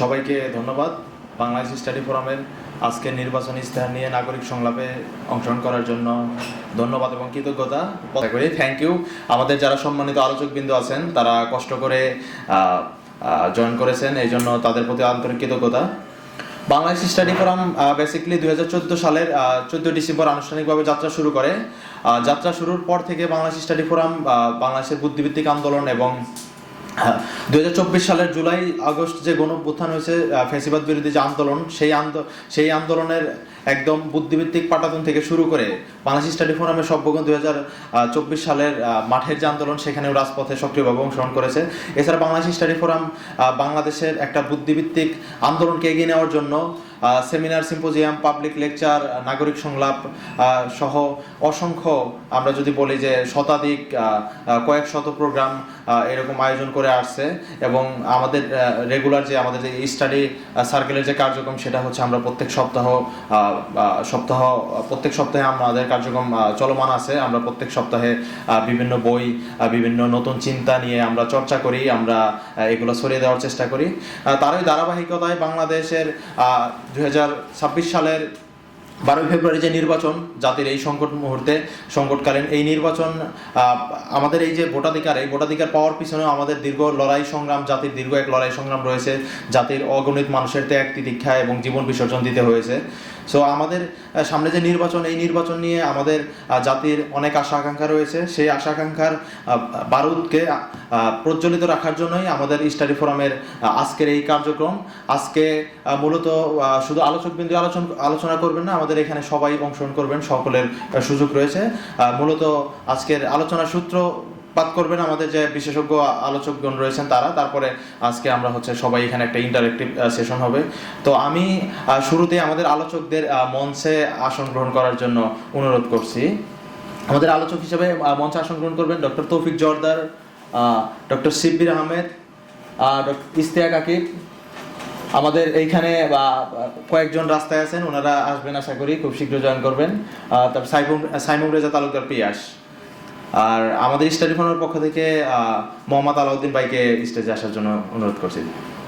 সবাইকে ধন্যবাদ। বাংলাদেশ স্টাডি ফোরামের আজকের নির্বাচনী ইস্তেহার নিয়ে নাগরিক সংলাপে অংশগ্রহণ করার জন্য ধন্যবাদ এবং কৃতজ্ঞতা করি। থ্যাংক ইউ আমাদের যারা সম্মানিত আলোচকবৃন্দ আছেন, তারা কষ্ট করে জয়েন করেছেন, এই জন্য তাদের প্রতি আন্তরিক কৃতজ্ঞতা। বাংলাদেশ স্টাডি ফোরাম বেসিক্যালি দুই হাজার চোদ্দ সালের চোদ্দ ডিসেম্বর আনুষ্ঠানিকভাবে যাত্রা শুরু করে। যাত্রা শুরুর পর থেকে বাংলাদেশ স্টাডি ফোরাম বাংলাদেশের বুদ্ধিভিত্তিক আন্দোলন এবং হাজার চব্বিশ সালের জুলাই, আগস্ট যে গণঅভ্যুত্থান হয়েছে ফ্যাসিবাদ বিরোধী যে আন্দোলন, সেই আন্দোলন সেই আন্দোলনের একদম বুদ্ধিভিত্তিক পাটাতন থেকে শুরু করে বাংলাদেশ স্টাডি ফোরামের সভ্যগণ দু চব্বিশ সালের মাঠের যে আন্দোলন, সেখানেও রাজপথে সক্রিয়ভাবে অংশগ্রহণ করেছে। এছাড়া বাংলাদেশ স্টাডি ফোরাম বাংলাদেশের একটা বুদ্ধিভিত্তিক আন্দোলনকে এগিয়ে নেওয়ার জন্য সেমিনার, সিম্পোজিয়াম পাবলিক লেকচার নাগরিক সংলাপ সহ অসংখ্য আমরা যদি বলি যে শতাধিক কয়েক শত প্রোগ্রাম এরকম আয়োজন করে আসছে এবং আমাদের রেগুলার যে আমাদের যে স্টাডি সার্কেলের যে কার্যক্রম সেটা হচ্ছে আমরা প্রত্যেক সপ্তাহ সপ্তাহ, প্রত্যেক সপ্তাহে আমাদের কার্যক্রম চলমান আছে। আমরা প্রত্যেক সপ্তাহে বিভিন্ন বই বিভিন্ন নতুন চিন্তা নিয়ে আমরা চর্চা করি, আমরা এগুলো ছড়িয়ে দেওয়ার চেষ্টা করি। তারই ধারাবাহিকতায় বাংলাদেশের দু হাজার ছাব্বিশ সালের বারোই ফেব্রুয়ারি যে নির্বাচন, জাতির এই সংকট মুহূর্তে, সংকটকালীন এই নির্বাচন আমাদের এই যে ভোটাধিকার, এই ভোটাধিকার পাওয়ার পিছনেও আমাদের দীর্ঘ লড়াই সংগ্রাম, জাতির দীর্ঘ এক লড়াই সংগ্রাম রয়েছে। জাতির অগণিত মানুষের ত্যাগ, তিতিক্ষা এবং জীবন বিসর্জন দিতে হয়েছে। সো আমাদের সামনে যে নির্বাচন, এই নির্বাচন নিয়ে আমাদের জাতির অনেক আশা আকাঙ্ক্ষা রয়েছে। সেই আশা আকাঙ্ক্ষার বারুদকে প্রজ্বলিত রাখার জন্যই আমাদের স্টাডি ফোরামের আজকের এই কার্যক্রম। আজকে মূলত শুধু আলোচক বিন্দু আলোচনা আলোচনা করবেন না আমাদের এখানে সবাই অংশগ্রহণ করবেন, সকলের সুযোগ রয়েছে। মূলত আজকের আলোচনার সূত্র পাত করবেন আমাদের যে বিশেষজ্ঞ আলোচকগণ রয়েছেন তারা। তারপরে আজকে আমরা হচ্ছে সবাই এখানে একটা ইন্টারেক্টিভ সেশন হবে। তো আমি শুরুতে আমাদের আলোচকদের মঞ্চে আসন গ্রহণ করার জন্য অনুরোধ করছি। আমাদের আলোচক হিসেবে মঞ্চে আসন গ্রহণ করবেন doctor Taufiq Jorder doctor Shibbir Ahmed doctor Istiaq Akib আমাদের এইখানে, বা, কয়েকজন রাস্তায় আছেন, ওনারা আসবেন আশা করি, খুব শীঘ্র জয়েন করবেন। তারপর সাইমুম সাইমুম রেজা তালুকদার পিয়াস। আর আমাদের স্টাডি ফোনের পক্ষ থেকে মোহাম্মদ আলাউদ্দিন ভাইকে স্টেজে আসার জন্য অনুরোধ করছি।